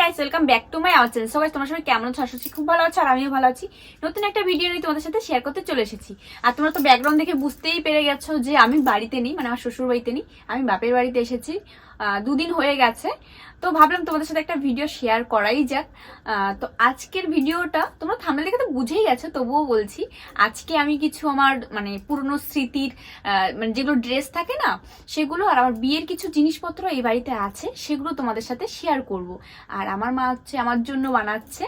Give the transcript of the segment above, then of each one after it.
Guys welcome back to my our channel সবাই তোমার সবাই কেমন আছো? আশা খুব ভালো আছো আর আমিও ভালো আছি। নতুন একটা ভিডিও নিয়ে তোমাদের সাথে শেয়ার করতে চলে এসেছি। আর তোমরা তো ব্যাকগ্রাউন্ড দেখে বুঝতেই পেরে গেছো যে আমি বাড়িতে নেই মানে আমার শ্বশুর বাড়িতে নেই, আমি বাপের বাড়িতে এসেছি। দুদিন হয়ে গেছে। তো ভাবলাম তোমাদের সাথে একটা ভিডিও শেয়ার করাই যাক। তো আজকের ভিডিওটা তোমরা থামলে দেখে তো বুঝেই গেছো, তবুও বলছি, আজকে আমি কিছু আমার মানে পুরনো স্মৃতির মানে যেগুলো ড্রেস থাকে না, সেগুলো আর আমার বিয়ের কিছু জিনিসপত্র এই বাড়িতে আছে, সেগুলো তোমাদের সাথে শেয়ার করব। আর আমার মা হচ্ছে, আমার জন্য বানাচ্ছে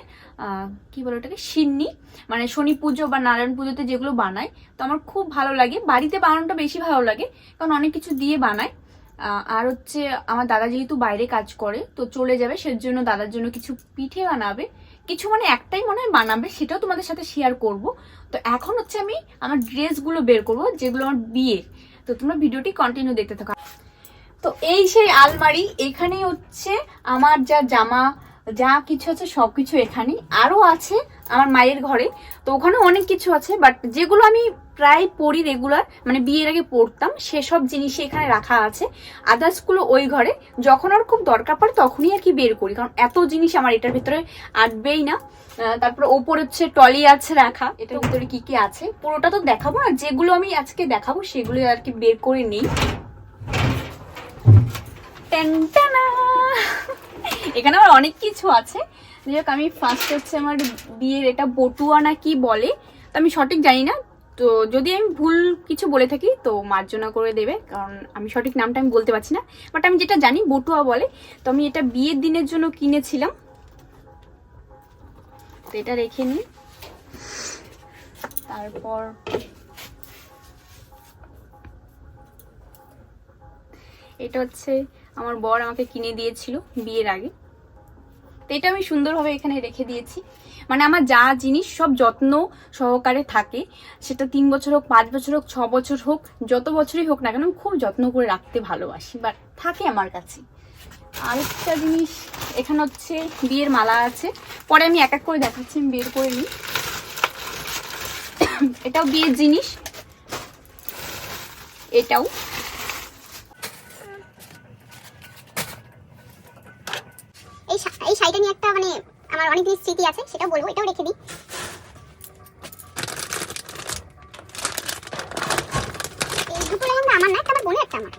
কি বলে ওটাকে? সিন্নি। মানে শনি পুজো বা নারায়ণ পুজোতে যেগুলো বানায়, তো আমার খুব ভালো লাগে। বাড়িতে বানানোটা বেশি ভালো লাগে, কারণ অনেক কিছু দিয়ে বানায়। আর হচ্ছে আমার দাদা যেহেতু বাইরে কাজ করে, তো চলে যাবে, সেজন্য দাদার জন্য কিছু পিঠে বানাবে। কিছু মানে একটাই মনে হয় বানাবে, সেটাও তোমাদের সাথে শেয়ার করব। তো এখন হচ্ছে আমি আমার ড্রেসগুলো বের করব, যেগুলো আমার বিয়ের। তো তোমরা ভিডিওটি কন্টিনিউ দেখতে থাকো। তো এই সেই আলমারি এখানেই হচ্ছে আমার যা জামা, যা কিছু আছে সবকিছু এখানেই। আরও আছে আমার মায়ের ঘরে, তো ওখানে অনেক কিছু আছে বাট যেগুলো আমি প্রায় পড়ি রেগুলার মানে বিয়ের আগে পড়তাম সেসব জিনিসই এখানে রাখা আছে। আদার্সগুলো ওই ঘরে, যখন আর খুব দরকার পড়ে তখনই আর কি বের করি, কারণ এত জিনিস আমার এটার ভিতরে আটবেই না। তারপর ওপরে হচ্ছে টলি আছে রাখা, এটার ভিতরে কি কি আছে, পুরোটা তো দেখাবো না, যেগুলো আমি আজকে দেখাবো সেগুলো আর কি বের করে নিই। এখানে আমার অনেক কিছু আছে। যাই হোক, আমি ফার্স্ট হচ্ছে আমার বিয়ের এটা বটুয়া না কি বলে, তো আমি সঠিক জানি না তো যদি আমি ভুল কিছু বলে থাকি, তো মার্জনা করে দেবে, কারণ আমি সঠিক নামটা আমি বলতে পারছি না। বাট আমি যেটা জানি, বটুয়া বলে, তো আমি এটা বিয়ের দিনের জন্য কিনেছিলাম। তো এটা রেখে নিই। তারপর এটা হচ্ছে, আমার বর আমাকে কিনে দিয়েছিল বিয়ের আগে। তো এটা আমি সুন্দরভাবে এখানে রেখে দিয়েছি। মানে আমার যা জিনিস সব যত্ন সহকারে থাকে। সেটা তিন বছর হোক, পাঁচ বছর হোক, ছ বছর হোক, যত বছরই হোক না কেন, আমি খুব যত্ন করে রাখতে ভালোবাসি। বাট থাকে আমার কাছে। আরেকটা জিনিস, এখানে হচ্ছে বিয়ের মালা আছে। পরে আমি এক এক করে দেখাচ্ছি, আমি বের করে নিই। এটাও বিয়ের জিনিস। এটাও এই শা- এই শাড়িটা নিয়ে একটা মানে আমার অনেক দিনের স্মৃতি আছে, সেটাও বলব, এটাও রেখে দিই। এই দুটো লেহেঙ্গা আমার না বোনের, একটা আমার।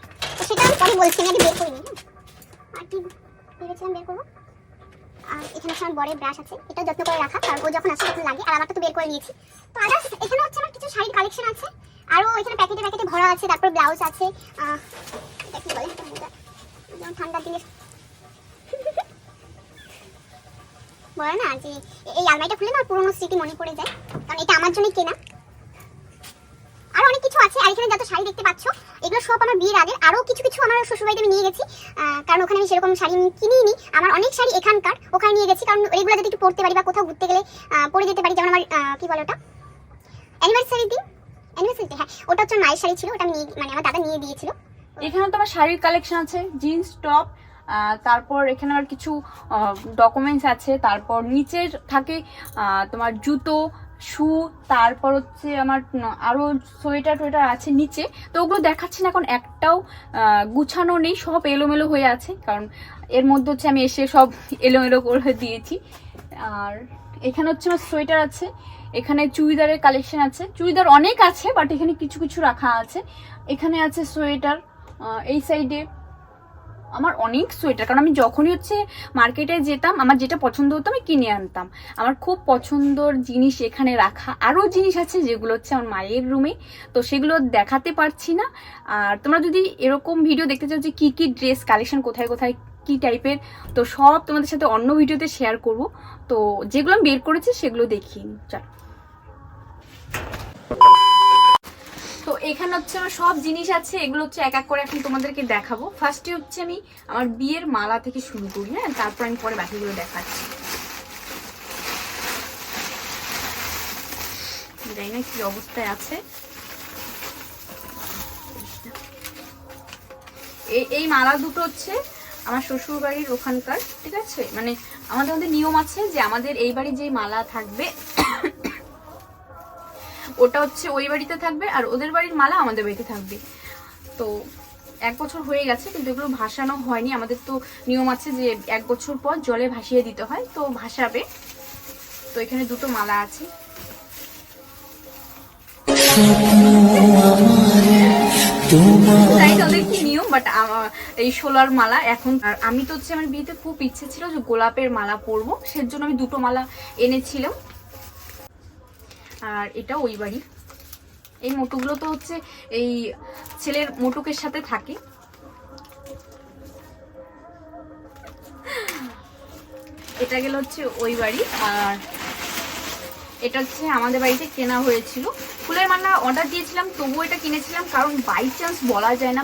সেটা আমি পরে বলছি, আমি বের করিনি হ্যাঁ? আর কি ভেবেছিলাম বের করব? আর এখানে আমার ব্রাশ আছে, এটাও যত্ন করে রাখা, কারণ ও যখন আসে তখন লাগে, আর তো বের করে নিয়েছি। তো আদার্স এখানে হচ্ছে আমার কিছু শাড়ির কালেকশন আছে, আরও এখানে প্যাকেটে প্যাকেটে ভরা আছে, তারপর ব্লাউজ আছে এটা কি বলে? ঠান্ডার দিনে বলে না যে এই আলমারিটা খুলে না পুরোনো স্মৃতি মনে পড়ে যায়। কারণ এটা আমার জন্যই কেনা। আর অনেক কিছু আছে, আর এখানে যত শাড়ি দেখতে পাচ্ছ, এগুলো সব আমার বিয়ের আগের। আরও কিছু কিছু আমার শ্বশুরবাড়িতে আমি নিয়ে গেছি। কারণ ওখানে আমি সেরকম শাড়ি কিনিই নি আমার অনেক শাড়ি এখানকার, ওখানে নিয়ে গেছি। কারণ এগুলো যদি একটু পরতে পারি বা কোথাও ঘুরতে গেলে পরে যেতে পারি। যেমন আমার কি বলে ওটা? অ্যানিভার্সারি দিন? অ্যানিভার্সারিতে হ্যাঁ। ওটা হচ্ছে মায়ের শাড়ি ছিল। ওটা আমি মানে আমার দাদা নিয়ে দিয়েছিল। এখানে তো আমার শাড়ির কালেকশন আছে। জিন্স টপ তারপর এখানে আমার কিছু ডকুমেন্টস আছে। তারপর নিচের থাকে তোমার জুতো শু তারপর হচ্ছে আমার আরও সোয়েটার টোয়েটার আছে নিচে। তো ওগুলো দেখাচ্ছি না, এখন একটাও গুছানো নেই, সব এলোমেলো হয়ে আছে। কারণ এর মধ্যে হচ্ছে আমি এসে সব এলোমেলো করে দিয়েছি। আর এখানে হচ্ছে আমার সোয়েটার আছে। এখানে চুড়িদারের কালেকশন আছে। চুড়িদার অনেক আছে বাট এখানে কিছু কিছু রাখা আছে। এখানে আছে সোয়েটার এই সাইডে আমার অনেক সোয়েটার। কারণ আমি যখনই হচ্ছে মার্কেটে যেতাম, আমার যেটা পছন্দ হতো আমি কিনে আনতাম। আমার খুব পছন্দর জিনিস এখানে রাখা আরও জিনিস আছে যেগুলো হচ্ছে আমার মায়ের রুমে। তো সেগুলো দেখাতে পারছি না। আর তোমরা যদি এরকম ভিডিও দেখতে চাও যে কী কী ড্রেস কালেকশন কোথায় কোথায় কি টাইপের তো সব তোমাদের সাথে অন্য ভিডিওতে শেয়ার করব। তো যেগুলো আমি বের করেছি সেগুলো নিই চলো। এখানে হচ্ছে আমার সব জিনিস আছে, এগুলো হচ্ছে এক এক করে এখন তোমাদেরকে দেখাবো। ফার্স্টে হচ্ছে আমি আমার বিয়ের মালা থেকে শুরু করি হ্যাঁ? তারপর আমি পরে বাকিগুলো দেখাচ্ছি। জানি না কি অবস্থায় আছে। এই মালা দুটো হচ্ছে আমার শ্বশুর বাড়ির ওখানকার, ঠিক আছে? মানে আমাদের মধ্যে নিয়ম আছে যে আমাদের এই বাড়ি যে মালা থাকবে ওটা হচ্ছে ওই বাড়িতে থাকবে আর ওদের বাড়ির মালা আমাদের বাড়িতে থাকবে। তো এক বছর হয়ে গেছে, কিন্তু এগুলো ভাসানো হয়নি। আমাদের তো নিয়ম আছে যে এক বছর পর জলে ভাসিয়ে দিতে হয়, তো ভাসাবে। তো এখানে দুটো মালা আছে। তাই নিয়ম? বাট এই সোলার মালা এখন আর আমি তো হচ্ছে আমার বিয়েতে খুব ইচ্ছে ছিল যে গোলাপের মালা পরবো। সেজন্য আমি দুটো মালা এনেছিলাম। আর এটা ওই বাড়ি। এই মোটুগুলো তো হচ্ছে এই ছেলের মোটুকের সাথে থাকে। এটা গেল হচ্ছে ওই বাড়ি আর এটা হচ্ছে আমাদের বাড়িতে কেনা হয়েছিল। ফুলের মালা অর্ডার দিয়েছিলাম, তবুও এটা কিনেছিলাম কারণ বাই চান্স বলা যায় না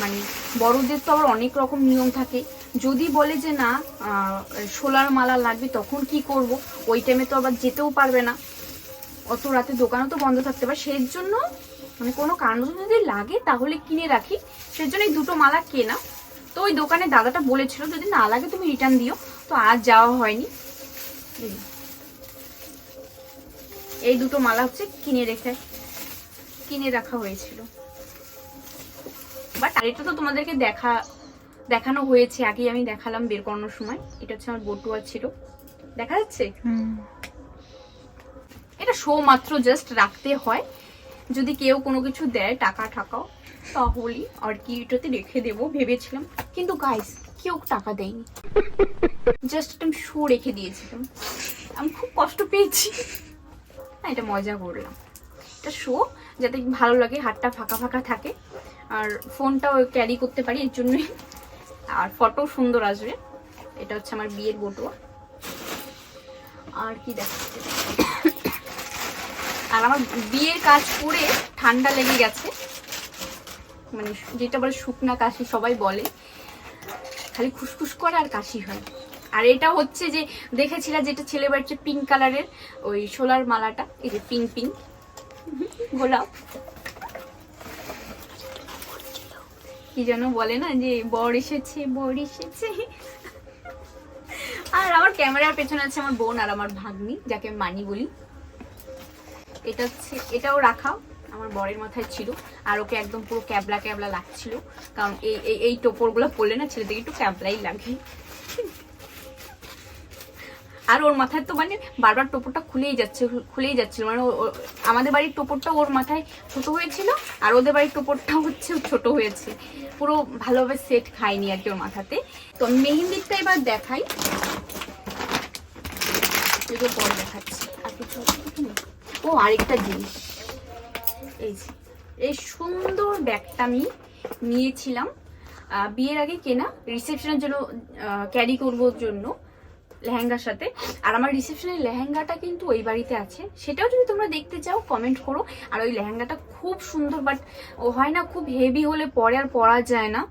মানে বড়দের তো আবার অনেক রকম নিয়ম থাকে। যদি বলে যে না সোলার মালা লাগবে তখন কি করব? ওই টাইমে তো আবার যেতেও পারবে না। অত রাতে দোকানও তো বন্ধ থাকতে পারে সেই জন্য মানে কোনো কারণ যদি লাগে তাহলে কিনে রাখি। সেই জন্য এই দুটো মালা কেনা। তো ওই দোকানে দাদাটা বলেছিল, যদি না লাগে তুমি রিটার্ন দিও। তো আজ যাওয়া হয়নি। এই দুটো মালা হচ্ছে কিনে রেখে, কিনে রাখা হয়েছিল। বাট এটা তো তোমাদেরকে দেখা, দেখানো হয়েছে। আগেই আমি দেখালাম বের করানোর সময়। এটা হচ্ছে আমার বটুয়া ছিল। দেখা যাচ্ছে? এটা শো মাত্র জাস্ট রাখতে হয়। যদি কেউ কোনো কিছু দেয়, টাকা টাকাও তাহলে আর কি এটাতে রেখে দেবো, ভেবেছিলাম। কিন্তু গাইস কেউ টাকা দেয়নি। জাস্ট একটা শো রেখে দিয়েছিলাম। আমি খুব কষ্ট পেয়েছি। না, এটা মজা করলাম। এটা শো যাতে ভালো লাগে, হাতটা ফাঁকা ফাঁকা থাকে। আর ফোনটাও ক্যারি করতে পারি, এর জন্যই। আর ফটো সুন্দর আসবে। এটা হচ্ছে আমার বিয়ের বটুয়া আর কি দেখাচ্ছে? আর আমার বিয়ের কাজ করে ঠান্ডা লেগে গেছে। মানে যেটা বলে শুকনা কাশি সবাই বলে। খালি খুসখুস করে আর কাশি হয়। আর এটা হচ্ছে যে দেখেছিলা যেটা ছেলে বাড়িতে পিঙ্ক কালারের ওই সোলার মালাটা, এই যে পিঙ্ক পিঙ্ক গোলাপ। কি যেন বলে না যে, বর এসেছে বর এসেছে। আর আমার ক্যামেরার পেছনে আছে আমার বোন আর আমার ভাগ্নি, যাকে মানি বলি। এটা হচ্ছে, এটাও রাখা আমার বরের মাথায় ছিল। আর ওকে একদম পুরো ক্যাবলা ক্যাবলা লাগছিল। কারণ এই এই টোপরগুলো পরলে না ছেলেদেরকে একটু ক্যাবলাই লাগে। আর ওর মাথায় তো মানে বারবার টোপরটা খুলেই যাচ্ছে, খুলেই যাচ্ছিল। মানে আমাদের বাড়ির টোপরটা ওর মাথায় ছোট হয়েছিল, আর ওদের বাড়ির টোপরটা হচ্ছে ছোট হয়েছে। পুরো ভালোভাবে সেট খায়নি আর কি ওর মাথাতে। তো আমি মেহেন্দিরটা এবার দেখাই। পরে দেখাচ্ছি। আর কিছু? ও, আরেকটা জিনিস। এই যে, এই সুন্দর ব্যাগটা আমি নিয়েছিলাম। বিয়ের আগে কেনা রিসেপশনের জন্য ক্যারি করবোর জন্য, লেহেঙ্গার সাথে। আর আমার রিসেপশনের লেহেঙ্গাটা কিন্তু ওই বাড়িতে আছে। সেটাও যদি তোমরা দেখতে চাও কমেন্ট করো। আর ওই লেহেঙ্গাটা খুব সুন্দর বাট ও হয় না খুব হেভি হলে পরে আর পরা যায় না।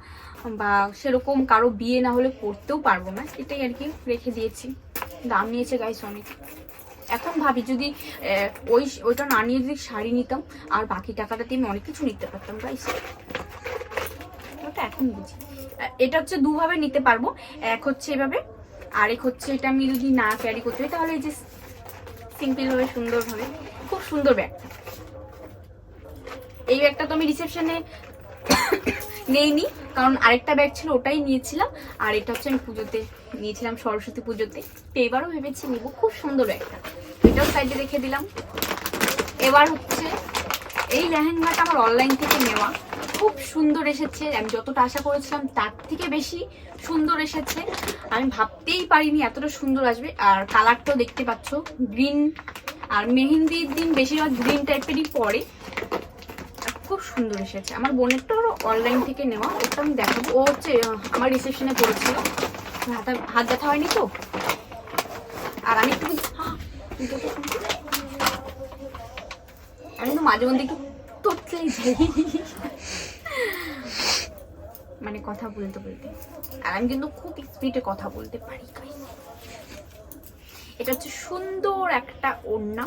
বা সেরকম কারও বিয়ে না হলে পরতেও পারব না। এটাই আর কি রেখে দিয়েছি। দাম নিয়েছে গাইস অনেক। এখন ভাবি যদি ওই ওইটা না নিয়ে যদি শাড়ি নিতাম, আর বাকি টাকাটা দিয়ে আমি অনেক কিছু নিতে পারতাম গাইস ওটা এখন বুঝি। এটা হচ্ছে দুভাবে নিতে পারব। এক হচ্ছে এভাবে, আরেক হচ্ছে এটা আমি যদি না ক্যারি করতে হয় তাহলে এই যে সিম্পল ভাবে সুন্দর ভাবে খুব সুন্দর ব্যাগটা এই ব্যাগটা তো আমি রিসেপশনে নেইনি, কারণ আরেকটা ব্যাগ ছিল, ওটাই নিয়েছিলাম। আর এটা হচ্ছে আমি পুজোতে নিয়েছিলাম সরস্বতী পুজোতে। তো এবারও ভেবেছি নিব। খুব সুন্দর ব্যাগটা এটাও সাইডে রেখে দিলাম। এবার হচ্ছে এই লেহেঙ্গাটা আমার অনলাইন থেকে নেওয়া। খুব সুন্দর এসেছে। আমি যতটা আশা করেছিলাম তার থেকে বেশি সুন্দর এসেছে। আমি ভাবতেই পারিনি এতটা সুন্দর আসবে। আর কালারটাও দেখতে পাচ্ছ গ্রিন আর মেহেন্দির দিন বেশিরভাগ গ্রিন টাইপেরই পরে। খুব সুন্দর এসেছে। আমার বোনেরটা অনলাইন থেকে নেওয়া। ওটা আমি দেখাবো। ও হচ্ছে আমার রিসেপশনে পড়েছিল। হাতে হাত ব্যথা হয়নি তো? আর আমি। আমি তো মাঝে মধ্যে একটু মানে কথা বলতে বলতে। আর আমি কিন্তু খুব স্পিডে কথা বলতে পারি এটা হচ্ছে সুন্দর একটা ওড়না।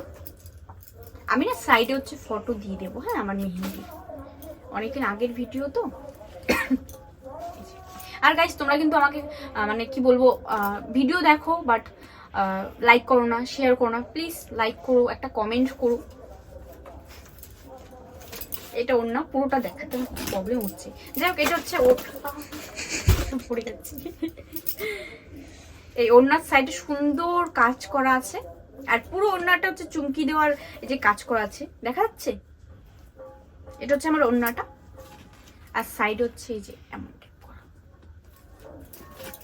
আমি না সাইডে হচ্ছে ফটো দিয়ে দেবো হ্যাঁ আমার মেহেন্দি। অনেকদিন আগের ভিডিও তো। আর গাইস তোমরা কিন্তু আমাকে মানে কি বলব ভিডিও দেখো বাট লাইক করো না শেয়ার করো না প্লিজ লাইক করো, একটা কমেন্ট করো। এটা ওর না, পুরোটা দেখাতে প্রবলেম হচ্ছে। যাই হোক, এটা হচ্ছে ওর পড়ে যাচ্ছে। এই ওড়নার সাইডে সুন্দর কাজ করা আছে, আর পুরো ওড়নাটা হচ্ছে চুমকি দেওয়ার এই যে কাজ করা আছে, দেখা যাচ্ছে? এটা হচ্ছে আমার ওড়নাটা, আর সাইড হচ্ছে এই যে এমন।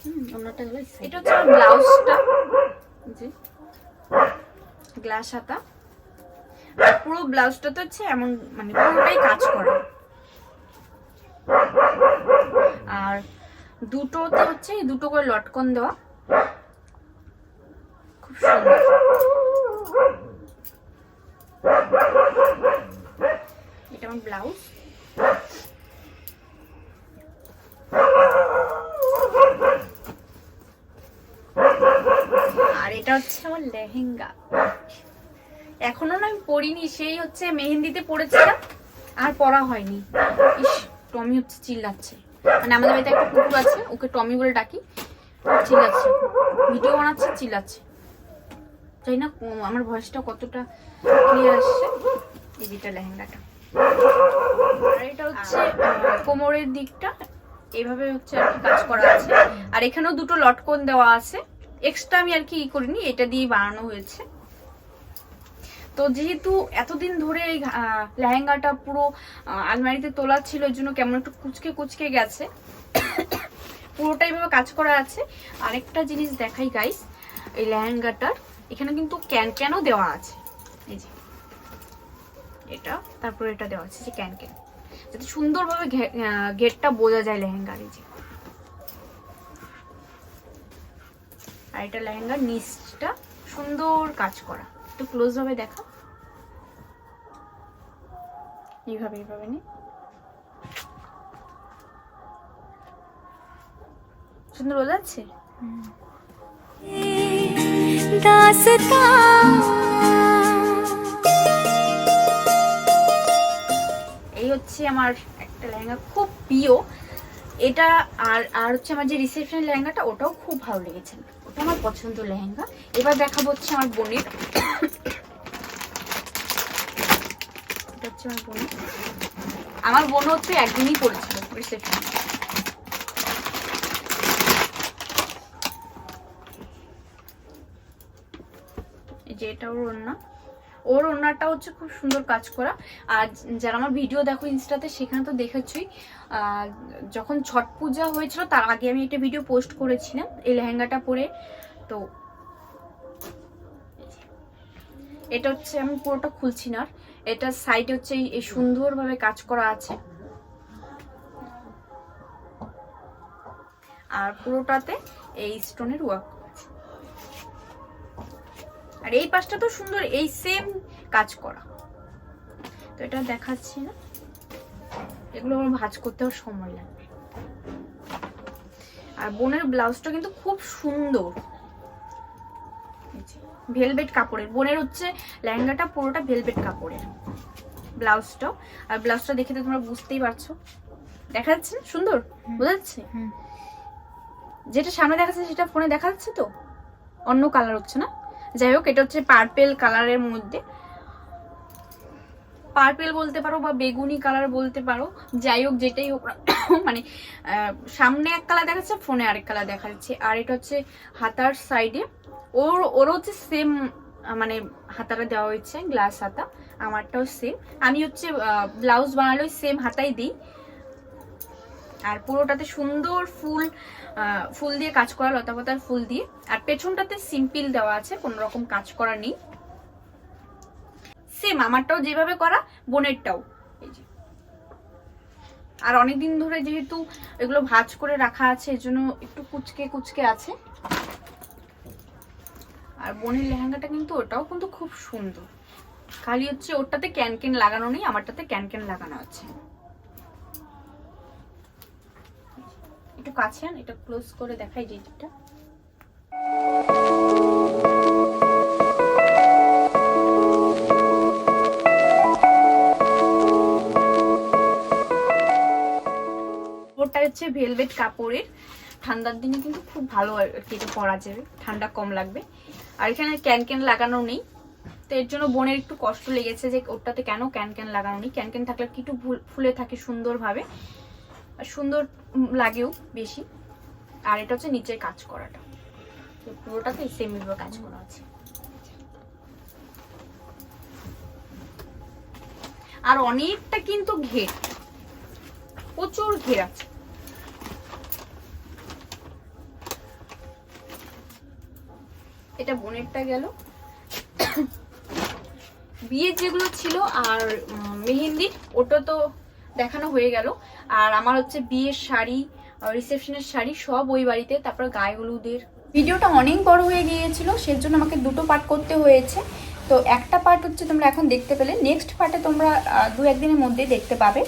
হুম, হলো এটা হচ্ছে ব্লাউজটা। গ্লাস হাতা। আর পুরো ব্লাউজটা তো হচ্ছে এমন মানে পুরোটাই কাজ করা। আর দুটোতে হচ্ছে দুটো করে লটকন দেওয়া। খুব সুন্দর। এটা আমার ব্লাউজ আর এটা হচ্ছে আমার লেহেঙ্গা। এখনও না আমি পরিনি, সেই হচ্ছে মেহেন্দিতে পড়েছিলাম আর পরা হয়নি। ইস, টমি হচ্ছে চিল্লাচ্ছে। মানে আমাদের বাড়িতে একটা কুকুর আছে, ওকে টমি বলে ডাকি, চিল্লাচ্ছে। ভিডিও বানাচ্ছে, চিল্লাচ্ছে। তাই না আমার ভয়েসটা কতটা ক্লিয়ার আসছে। এই যেটা লেহেঙ্গাটা। আর এটা হচ্ছে কোমরের দিকটা এইভাবে হচ্ছে আর কি কাজ করা আছে। আর এখানেও দুটো লটকন দেওয়া আছে। এক্সট্রা আমি আর কি ই করিনি এটা দিয়ে বানানো হয়েছে। তো যেহেতু এতদিন ধরে এই লেহেঙ্গাটা পুরো আলমারিতে তোলা ছিল ওই জন্য কেমন একটু কুচকে কুচকে গেছে। পুরোটাই ভাবে কাজ করা আছে। আরেকটা জিনিস দেখাই গাইস এই লেহেঙ্গাটার। এখানে কিন্তু ক্যান ক্যানও দেওয়া আছে। এই যে এটা তারপরে এটা দেওয়া আছে যে ক্যান ক্যান। যাতে সুন্দরভাবে ঘে- আহ, ঘেরটা বোঝা যায় লেহেঙ্গার এই যে। আর এটা লেহেঙ্গার নিচটা সুন্দর কাজ করা। একটু ক্লোজ ভাবে দেখা। এইভাবে এইভাবে নি। সুন্দর বোঝা যাচ্ছে এই হচ্ছে আমার একটা লেহেঙ্গা খুব প্রিয়। এটা আর আর হচ্ছে আমার যে রিসেপশন লেহেঙ্গাটা, ওটাও খুব ভালো লেগেছে। ওটা আমার পছন্দ লেহেঙ্গা। এবার দেখাবো হচ্ছে আমার বোনের। এটা হচ্ছে আমার আমার বোন হচ্ছে একদিনই পড়েছিল রিসেপশন এই যে এটা ওর ওড়না ওর ওড়নাটা হচ্ছে খুব সুন্দর কাজ করা। আর যারা আমার ভিডিও দেখো ইনস্টাতে সেখানে তো দেখেছই আহ, যখন ছট পূজা হয়েছিল তার আগে আমি একটা ভিডিও পোস্ট করেছিলাম এই লেহেঙ্গাটা পরে। তো এটা হচ্ছে আমি পুরোটা খুলছি না। এটা সাইডে হচ্ছে এই- সুন্দরভাবে কাজ করা আছে। আর পুরোটাতে এই স্টোনের ওয়ার্ক আর এই পাশটা তো সুন্দর এই সেম কাজ করা। তো এটা দেখাচ্ছি না। এগুলো আমার ভাঁজ করতেও সময় লাগবে। আর বোনের ব্লাউজটা কিন্তু খুব সুন্দর। ভেলভেট কাপড়ের। বোনের হচ্ছে লেহেঙ্গাটা পুরোটা ভেলভেট কাপড়ের ব্লাউজটাও। আর ব্লাউজটা দেখে তো তোমরা বুঝতেই পারছ। দেখা যাচ্ছে না? সুন্দর? বোঝা যাচ্ছে যেটা সামনে দেখা যাচ্ছে সেটা ফোনে দেখা যাচ্ছে তো? অন্য কালার হচ্ছে না? যাই হোক, এটা হচ্ছে পার্পেল কালারের মধ্যে। পার্পেল বলতে পারো বা বেগুনি কালার বলতে পারো, যাই হোক, যেটাই হোক মানে সামনে এক কালার দেখাচ্ছে, ফোনে আরেক কালার দেখা যাচ্ছে আর এটা হচ্ছে হাতার সাইডে ওর ওর হচ্ছে সেম মানে হাতাটা দেওয়া হয়েছে গ্লাস হাতা। আমারটাও সেম আমি হচ্ছে ব্লাউজ বানালে সেম হাতাই দিই। আর পুরোটাতে সুন্দর ফুল ফুল দিয়ে কাজ করা লতা পাতার ফুল দিয়ে। আর পেছনটাতে সিম্পল দেওয়া আছে, কোনো রকম কাজ করা নেই। সেম আমারটাও যেভাবে করা, বোনেরটাও। আর অনেকদিন ধরে যেহেতু এগুলো ভাঁজ করে রাখা আছে এর জন্য একটু কুচকে কুচকে আছে। আর বোনের লেহেঙ্গাটা কিন্তু ওটাও কিন্তু খুব সুন্দর। খালি হচ্ছে ওটাতে ক্যান ক্যান লাগানো নেই, আমারটাতে ক্যান ক্যান লাগানো আছে। একটু কাছে আন, এটা ক্লোজ করে দেখাই যেটা ওটা হচ্ছে ভেলভেট কাপড়ের। ঠান্ডার দিনে কিন্তু খুব ভালো আর কি এটা পরা যাবে, ঠান্ডা কম লাগবে। আর এখানে ক্যান ক্যান লাগানো নেই। তো এর জন্য বোনের একটু কষ্ট লেগেছে যে ওটাতে কেন ক্যান ক্যান লাগানো নেই। ক্যান ক্যান থাকলে কি একটু ফুলে থাকে সুন্দরভাবে। সুন্দর লাগেও বেশি। আর এটা হচ্ছে নিচের কাজ করাটা। পুরোটাতে সেম ভাবে কাজ করা আছে। আর অনেকটা কিন্তু ঘের। প্রচুর ঘের আছে। এটা বোনেরটা গেল। বিয়ের যেগুলো ছিল আর উম, মেহেন্দির ওটা তো দেখানো হয়ে গেল। আর আমার হচ্ছে বিয়ের শাড়ি রিসেপশনের শাড়ি সব ওই বাড়িতে, তারপর গায়ে হলুদের। ভিডিওটা অনেক বড় হয়ে গিয়েছিল, সেজন্য আমাকে দুটো পার্ট করতে হয়েছে। তো একটা পার্ট হচ্ছে তোমরা এখন দেখতে পেলে নেক্সট পার্টে তোমরা দু একদিনের মধ্যে দেখতে পাবে।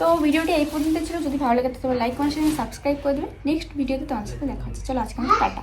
তো ভিডিওটি এই পর্যন্ত ছিল, যদি ভালো লাগে তো তোমরা লাইক কমেন্ট সাবস্ক্রাইব করে দেবে। নেক্সট ভিডিওতে তোমার সাথে দেখা হচ্ছে। চলো আজকে টাটা